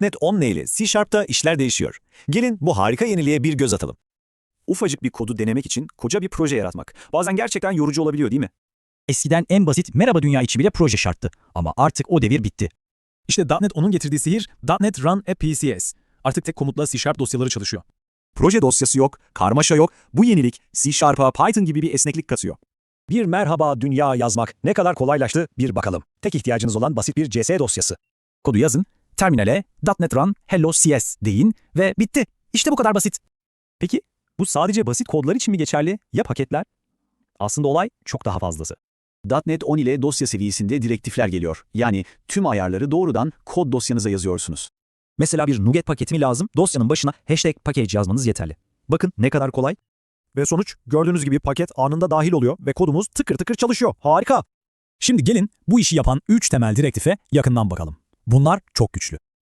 .NET 10 ile C Sharp'ta işler değişiyor. Gelin bu harika yeniliğe bir göz atalım. Ufacık bir kodu denemek için koca bir proje yaratmak. Bazen gerçekten yorucu olabiliyor değil mi? Eskiden en basit merhaba dünya içi bile proje şarttı. Ama artık o devir bitti. İşte .NET 10'un getirdiği sihir .NET Run a PCS. Artık tek komutla C Sharp dosyaları çalışıyor. Proje dosyası yok, karmaşa yok. Bu yenilik C Sharp'a Python gibi bir esneklik katıyor. Bir merhaba dünya yazmak ne kadar kolaylaştı bir bakalım. Tek ihtiyacınız olan basit bir CS dosyası. Kodu yazın, terminale .NET Run Hello CS deyin ve bitti. İşte bu kadar basit. Peki bu sadece basit kodlar için mi geçerli ya paketler? Aslında olay çok daha fazlası. .NET 10 ile dosya seviyesinde direktifler geliyor. Yani tüm ayarları doğrudan kod dosyanıza yazıyorsunuz. Mesela bir NuGet paketi mi lazım? Dosyanın başına hashtag package yazmanız yeterli. Bakın ne kadar kolay. Ve sonuç gördüğünüz gibi paket anında dahil oluyor ve kodumuz tıkır tıkır çalışıyor. Harika. Şimdi gelin bu işi yapan 3 temel direktife yakından bakalım. Bunlar çok güçlü.